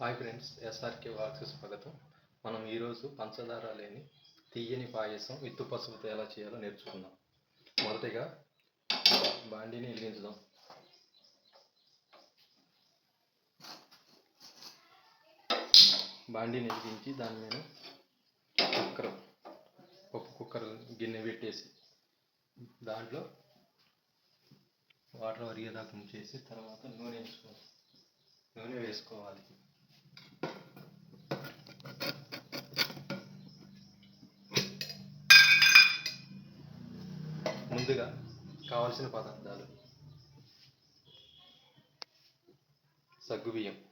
Hi friends SRK wax స్వాగతం. మనం ఈరోజు పంచదార లేని తీయని పాయసం విత్తు పసుపుతో ఎలా చేయాలో నేర్చుకుందాం. మొదటిగా బాండీని వెలిగించుదాం. బాండీని వెలిగించి దాని మీద కుక్కర్ పప్పు కుక్కర్ గిన్నె పెట్టేసి దాంట్లో వాటర్ వరిగేదాకా ఉంచేసి తర్వాత నూనె వేసుకోవాలి. నూనె వేసుకోవాలి. ముందుగా కావలసిన పదార్థాలు. సగ్గుబియ్యం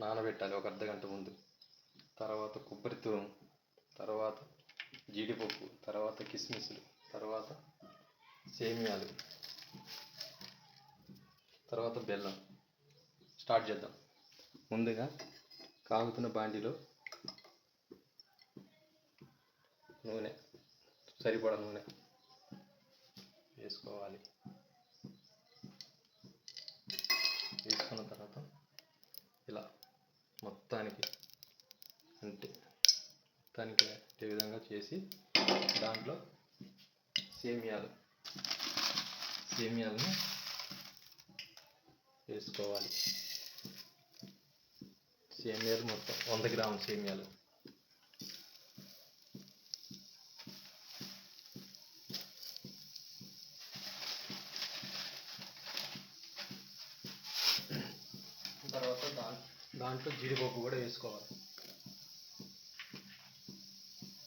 నానబెట్టాలి ఒక అర్ధ గంట ముందు. తర్వాత కొబ్బరి తురుము తర్వాత జీడిపప్పు తర్వాత కిస్మిస్లు తర్వాత సేమియాలు తర్వాత బెల్లం. స్టార్ట్ చేద్దాం. ముందుగా కాగుతున్న బాండిలో నూనె సరిపడా నూనె. తీసుకోవాలి తీసుకున్న తర్వాత ఇలా మొత్తానికి అంటే మొత్తానికి ఈ విధంగా చేసి దాంట్లో సేమియాలు సేమియాలను వేసుకోవాలి. సేమియాలు మొత్తం వంద గ్రాముల సేమియాలు తర్వాత దా దాంట్లో జీడిపప్పు కూడా వేసుకోవాలి.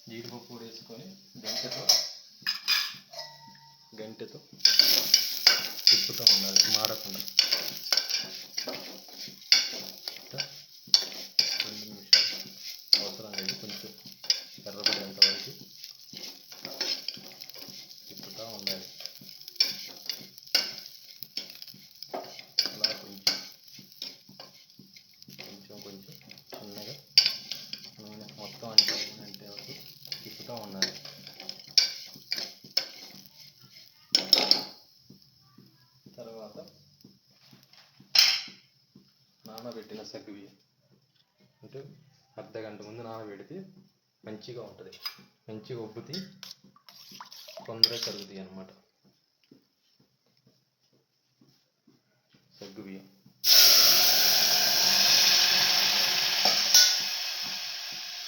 జీడిపప్పు కూడా వేసుకొని గంటెతో గంటెతో తిప్పుతూ ఉండాలి మాడకుండా ఇంకా రెండు నిమిషాలు అవసరం లేదు కొంచెం ఎర్రబడేంత వరకు తిప్పుతూ ఉండాలి అలా కొంచెం కొంచెం కొంచెం చిన్నగా నూనె మొత్తం అంటే అంటే వరకు తిప్పుతూ ఉండాలి తర్వాత నానబెట్టిన సగ్గుబియ్యం అంటే అర్ధ గంట ముందు నానబెడితే మంచిగా ఉంటుంది. మంచిగా ఉబ్బుతి తొందరగా కరుగుతాయి అన్నమాట సగ్గుబియ్యం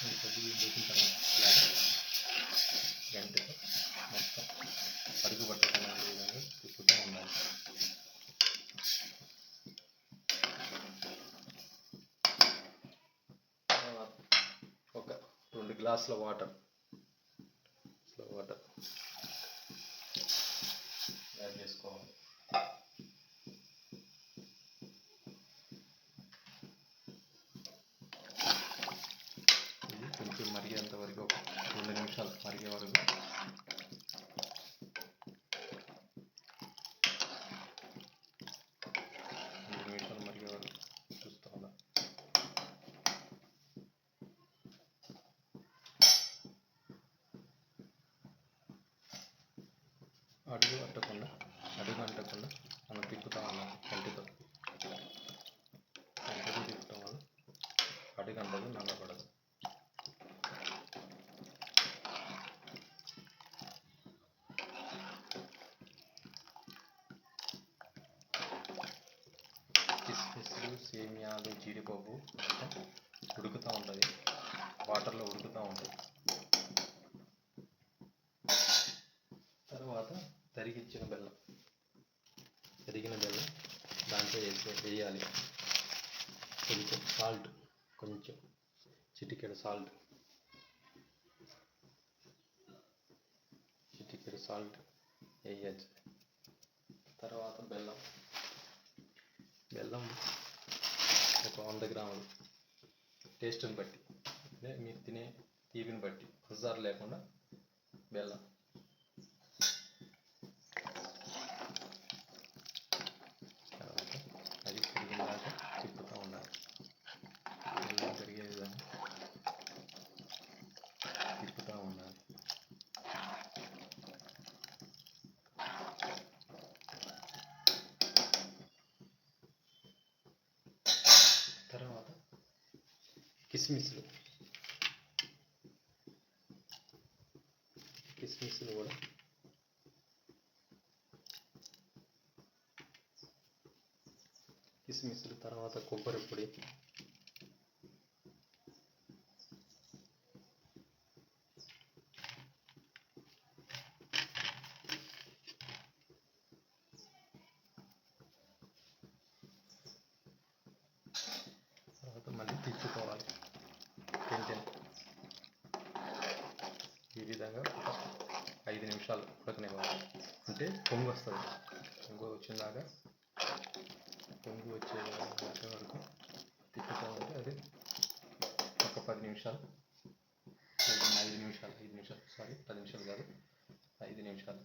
ఈ సగ్గుబియ్యం వేసిన తర్వాత ఇలా గంటతో మొత్తం అడుగు పట్టకుండా ఉండే విధంగా తిప్పుతూ ఉండాలి తర్వాత ఒక రెండు గ్లాసుల వాటర్. వాటర్. యాడ్ చేసుకోవాలి ఇది కొంచెం మరిగేంత వరకు ఒక రెండు నిమిషాలు మరిగే వరకు రెండు నిమిషాలు మరిగే వరకు చూస్తూ ఉండాలి అడుగు అట్టకుండా అడుగు అంటకుండా మనం తిప్పుతా ఉన్నాం కంటితో. కంటితో తిప్పటం వల్ల అడుగు అంటదు నల్లబడదు. కిస్మిస్లు సేమియాలు జీడిపప్పు ఉడుకుతూ ఉంటుంది. వాటర్లో ఉడుకుతూ ఉంటుంది. తర్వాత తరిగిచ్చిన బెల్లం. తరిగిన బెల్లం దాంట్లో వేసి వేయాలి. కొంచెం సాల్ట్ కొంచెం చిటికెడు సాల్ట్ చిటికెడు సాల్ట్ వేయచ్చు. తర్వాత బెల్లం. బెల్లం ఒక వంద గ్రాములు. టేస్ట్ని బట్టి అంటే మీరు తినే తీపిని బట్టి. హుజారు లేకుండా బెల్లం తర్వాత అది పెరిగినాక తిప్పుతూ ఉండాలి బెల్లం పెరిగే విధంగా తిప్పుతూ ఉండాలి తర్వాత కిస్మిస్లు. కిస్మిస్లు కూడా. కిస్మిస్లు తర్వాత కొబ్బరి పొడి తర్వాత మళ్ళీ తిప్పుకోవాలి టెన్ ఈ విధంగా ఒక ఐదు నిమిషాలు ఉడకనివ్వాలి అంటే పొంగు వస్తుంది. పొంగు వచ్చిందాక పొంగు వచ్చే వచ్చే వరకు తిప్పుతూ ఉంటే అది ఒక పది నిమిషాలు ఐదు ఐదు నిమిషాలు ఐదు నిమిషాలు సారీ పది నిమిషాలు కాదు ఐదు నిమిషాలు.